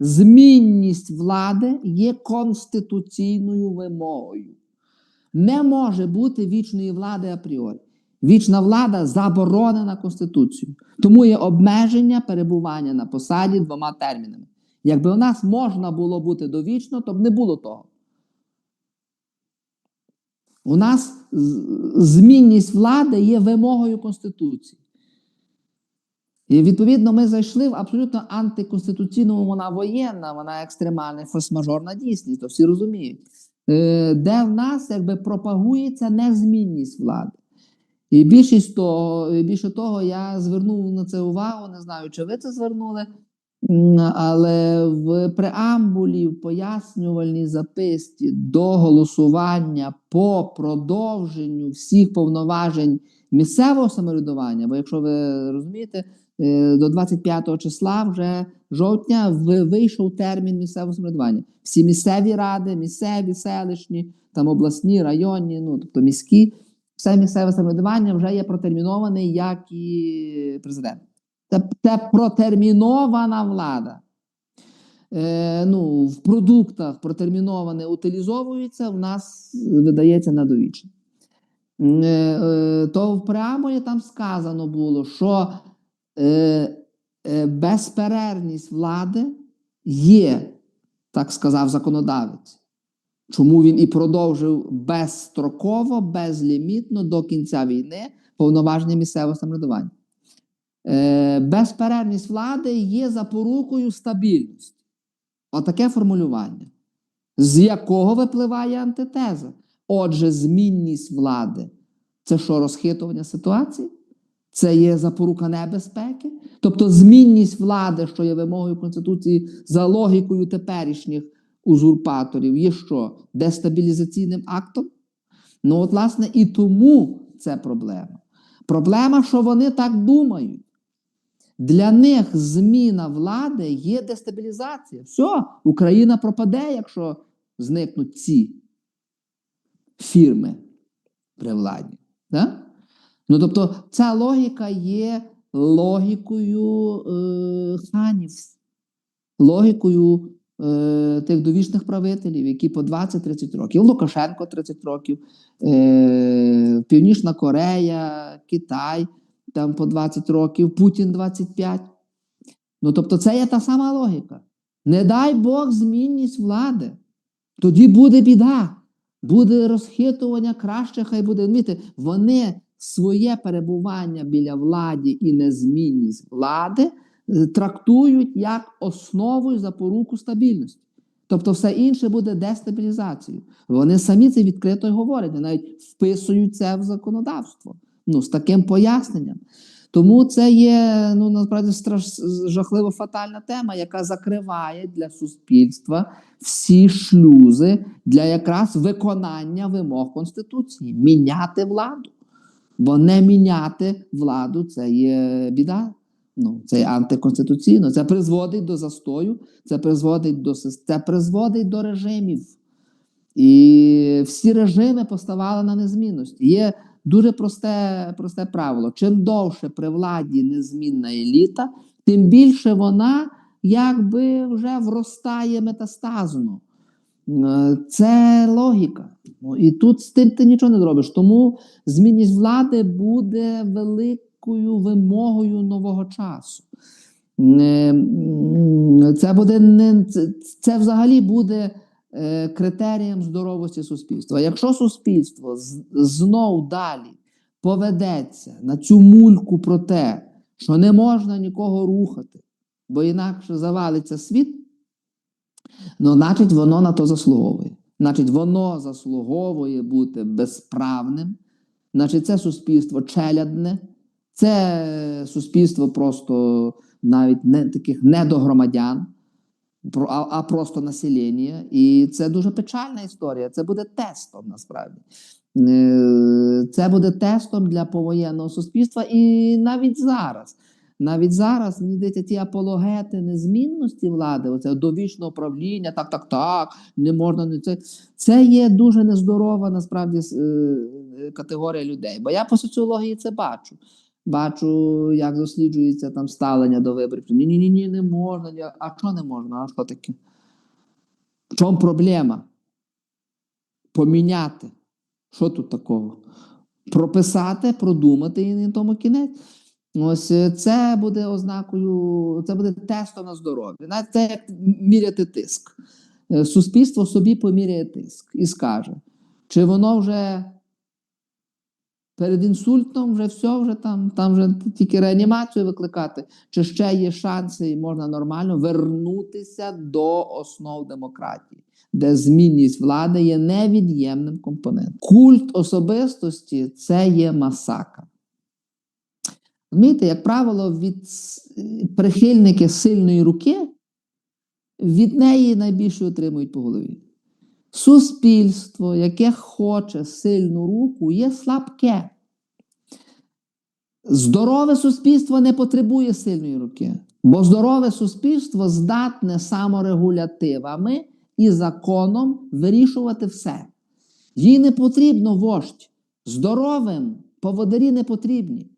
Змінність влади є конституційною вимогою. Не може бути вічної влади апріорі. Вічна влада заборонена Конституцією. Тому є обмеження перебування на посаді двома термінами. Якби у нас можна було бути довічно, то б не було того. У нас змінність влади є вимогою Конституції. І відповідно ми зайшли в абсолютно антиконституційну, вона воєнна, вона екстремальна, форс-мажорна дійсність, то всі розуміють, Е, де в нас якби пропагується незмінність влади. І більшість того, більше того, я звернув на це увагу, не знаю, чи ви це звернули, але в преамбулі, в пояснювальній записці до голосування по продовженню всіх повноважень місцевого самоврядування, бо якщо ви розумієте, до 25 числа вже жовтня вийшов термін місцевого самоврядування. Всі місцеві ради, місцеві, селищні, там обласні, районні, ну тобто міські, все місцеве самоврядування вже є протермінований, як і президент. Це, це протермінована влада. Е, ну, в продуктах протерміноване утилізовується, в нас видається на довічне. Е, е, То в преамбулі там сказано було, що е, е, безперервність влади є, так сказав законодавець. Чому він і продовжив безстроково, безлімітно до кінця війни повноваження місцевого самоврядування. Е, безперервність влади є запорукою стабільності. Отаке формулювання, з якого випливає антитеза. Отже, змінність влади це що розхитування ситуації? Це є запорука небезпеки. Тобто змінність влади, що є вимогою Конституції за логікою теперішніх узурпаторів, є що? Дестабілізаційним актом? Ну, от, власне, і тому це проблема. Проблема, що вони так думають. Для них зміна влади є дестабілізація. Все, Україна пропаде, якщо зникнуть ці фірми при владі. Да? Ну, тобто, ця логіка є логікою е, ханів, логікою е, тих довічних правителів, які по 20-30 років. Лукашенко 30 років, е, Північна Корея, Китай там по 20 років, Путін 25. Ну, тобто, це є та сама логіка. Не дай Бог змінність влади. Тоді буде біда, буде розхитування краще, хай буде. Вони своє перебування біля влади і незмінність влади е, трактують як основу і запоруку стабільності. Тобто все інше буде дестабілізацією. Вони самі це відкрито й говорять, вони навіть вписують це в законодавство. Ну, з таким поясненням. Тому це є ну насправді страш жахливо фатальна тема, яка закриває для суспільства всі шлюзи для якраз виконання вимог Конституції, міняти владу. Бо не міняти владу це є біда. Ну, це антиконституційно. Це призводить до застою, це призводить до це призводить до режимів. І всі режими поставали на незмінності. Є дуже просте, просте правило: чим довше при владі незмінна еліта, тим більше вона якби вже вростає метастазно. Це логіка. Ну, І тут з тим ти нічого не зробиш. Тому змінність влади буде великою вимогою нового часу. Е, Це буде не це, взагалі буде е, критерієм здоровості суспільства. Якщо суспільство знов далі поведеться на цю мульку про те, що не можна нікого рухати, бо інакше завалиться світ, ну, значить, воно на то заслуговує. Значить, воно заслуговує бути безправним, значить, це суспільство челядне, це суспільство просто навіть не таких недогромадян, а, а просто населення. І це дуже печальна історія. Це буде тестом насправді. Е, Це буде тестом для повоєнного суспільства. І навіть зараз, навіть зараз, мені здається, ті апологети незмінності влади, оце довічне управління, так, так, так, не можна не це. Це є дуже нездорова насправді е, категорія людей. Бо я по соціології це бачу. бачу, як досліджується там ставлення до виборів. Ні, ні, ні, ні, не можна. ні. А що не можна? А що таке? В чому проблема? Поміняти. Що тут такого? Прописати, продумати і на тому кінець. Ось е, це буде ознакою, це буде тестом на здоров'я. Це як міряти тиск. Е, Суспільство собі поміряє тиск і скаже, чи воно вже перед інсультом вже все, вже там, там вже тільки реанімацію викликати, чи ще є шанси і можна нормально вернутися до основ демократії, де змінність влади є невід'ємним компонентом. Культ особистості це є масакр. Розумієте, як правило, від прихильники сильної руки від неї найбільше отримують по голові. Суспільство, яке хоче сильну руку, є слабке. Здорове суспільство не потребує сильної руки, бо здорове суспільство здатне саморегулятивами і законом вирішувати все. Їй не потрібно вождь. Здоровим поводирі не потрібні.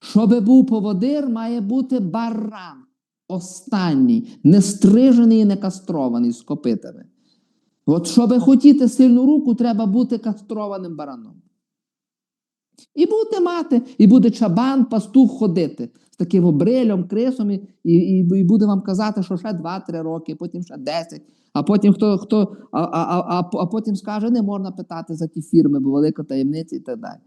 Щоби був поводир, має бути баран. Останній, не стрижений і не кастрований з копитами. От щоби хотіти сильну руку, треба бути кастрованим бараном. І буде мати, і буде чабан, пастух ходити з таким обрилем, крисом, і, і, і буде вам казати, що ще 2-3 роки, потім ще 10, а потім хто, хто а, а, а, а, потім скаже, не можна питати за ті фірми, бо велика таємниця і так далі.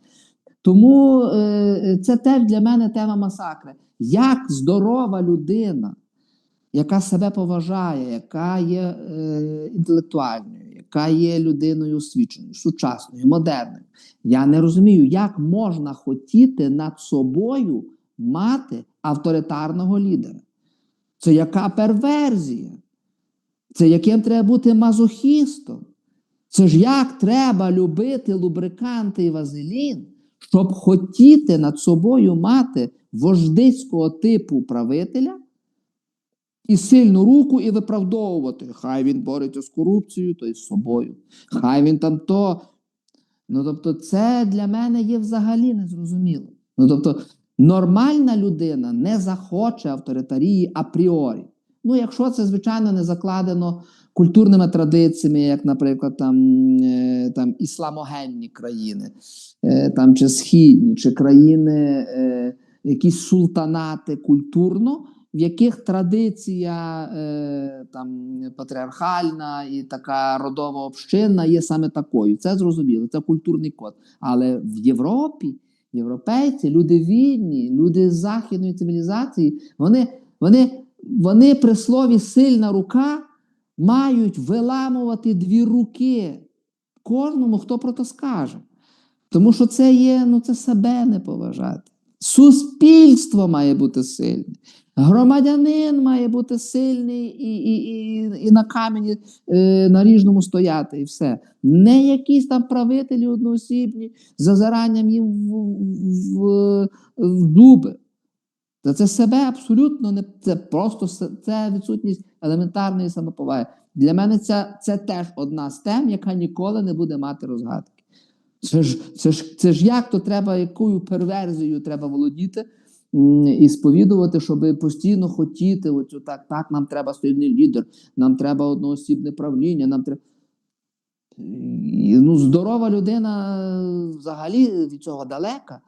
Тому е, це теж для мене тема масакри. Як здорова людина, яка себе поважає, яка є е, інтелектуальною, яка є людиною освіченою, сучасною, модерною. Я не розумію, як можна хотіти над собою мати авторитарного лідера. Це яка перверзія? Це яким треба бути мазохістом? Це ж як треба любити лубриканти і вазелін, щоб хотіти над собою мати вождицького типу правителя і сильну руку і виправдовувати. Хай він бореться з корупцією, то й з собою. Хай він там то. Ну, тобто, це для мене є взагалі незрозуміло. Ну, тобто, нормальна людина не захоче авторитарії апріорі. Ну, якщо це, звичайно, не закладено культурними традиціями, як, наприклад, там, е, там ісламогенні країни, е, там, чи східні, чи країни, е, якісь султанати культурно, в яких традиція там, патріархальна і така родова община є саме такою. Це зрозуміло, це культурний код. Але в Європі європейці, люди вільні, люди з західної цивілізації, вони, вони, вони при слові сильна рука мають виламувати дві руки кожному, хто про то скаже. Тому що це є, ну це себе не поважати. Суспільство має бути сильне. Громадянин має бути сильний і, і, і, і на камені е, наріжному стояти, і все. Не якісь там правителі одноосібні з зазиранням їм в, в, в зуби. Та це себе абсолютно не це просто це відсутність елементарної самоповаги. Для мене це, це теж одна з тем, яка ніколи не буде мати розгадки. Це ж, це ж, це ж як то треба, якою перверзією треба володіти і сповідувати, щоб постійно хотіти, оцю так, так, нам треба сильний лідер, нам треба одноосібне правління, нам треба. Ну, здорова людина взагалі від цього далека.